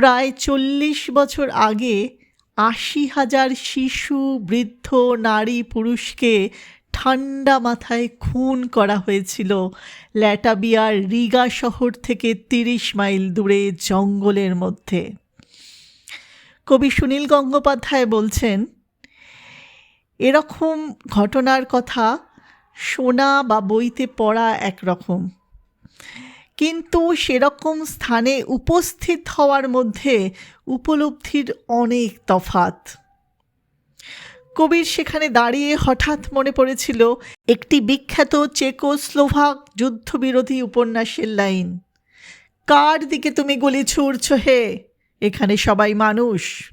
প্রায় চল্লিশ বছর আগে আশি হাজার শিশু, বৃদ্ধ, নারী, পুরুষকে ঠান্ডা মাথায় খুন করা হয়েছিল। ল্যাটাবিয়ার রিগা শহর থেকে তিরিশ মাইল দূরে জঙ্গলের মধ্যে। কবি সুনীল গঙ্গোপাধ্যায় বলছেন, এরকম ঘটনার কথা শোনা বা বইতে পড়া একরকম। কিন্তু সেরকম স্থানে উপস্থিত হওয়ার মধ্যে উপলব্ধির অনেক তফাত কবির সেখানে দাঁড়িয়ে হঠাৎ মনে পড়েছিল একটি বিখ্যাত চেকোস্লোভাক যুদ্ধবিরোধী উপন্যাসের লাইন। কার দিকে তুমি গুলি ছুড়ছ হে? এখানে সবাই মানুষ।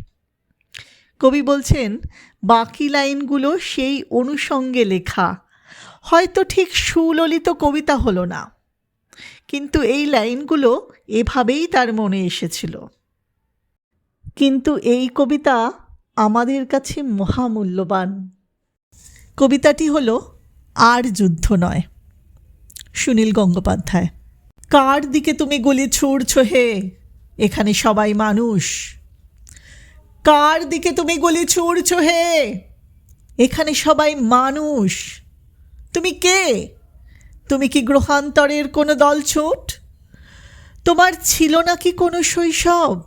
কবি বলছেন, বাকি লাইনগুলো সেই অনুষঙ্গে লেখা। হয়তো ঠিক সুললিত কবিতা হলো না। কিন্তু এই লাইনগুলো এভাবেই তার মনে এসেছিল। কিন্তু এই কবিতা আমাদের কাছে মহামূল্যবান। কবিতাটি হলো আর যুদ্ধ নয়। সুনীল গঙ্গোপাধ্যায়, কার দিকে তুমি গুলি ছুড়ছ হে? এখানে সবাই মানুষ। কার দিকে তুমি গুলি ছুড়ছ হে? এখানে সবাই মানুষ। তুমি কে? তুমি কি গ্রহান্তরের কোনো দলছুট তোমার ছিল নাকি কোনো শৈশব?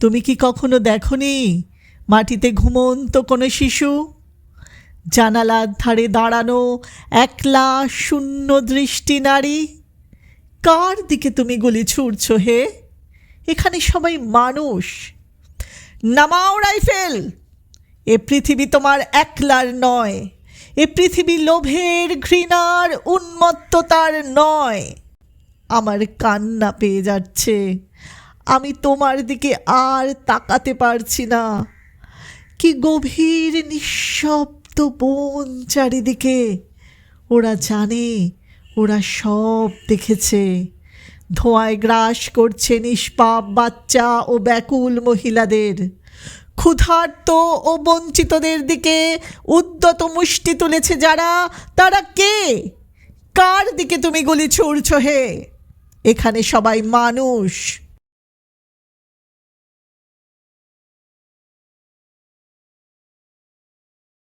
তুমি কি কখনো দেখনি মাটিতে ঘুমন্ত কোনো শিশু? জানালার ধারে দাঁড়ানো একলা শূন্য দৃষ্টি নারী? কার দিকে তুমি গুলি ছুড়ছ হে? এখানে সবাই মানুষ। নামাও রাইফেল! এ পৃথিবী তোমার একলার নয়। এ পৃথিবী লোভের ঘৃণার উন্মত্ততার নয়। আমার কান্না পেয়ে যাচ্ছে। আমি তোমার দিকে আর তাকাতে পারছি না। কি গভীর নিঃশব্দ বন চারিদিকে। ওরা জানে, ওরা সব দেখেছে। ধোঁয়ায় গ্রাস করছে নিষ্পাপ বাচ্চা ও ব্যাকুল মহিলাদের। ক্ষুধার্ত ও বঞ্চিতদের দিকে উদ্যত মুষ্টি তুলেছে যারা, তারা কে? কার দিকে তুমি গুলি ছুড়ছ হে? এখানে সবাই মানুষ।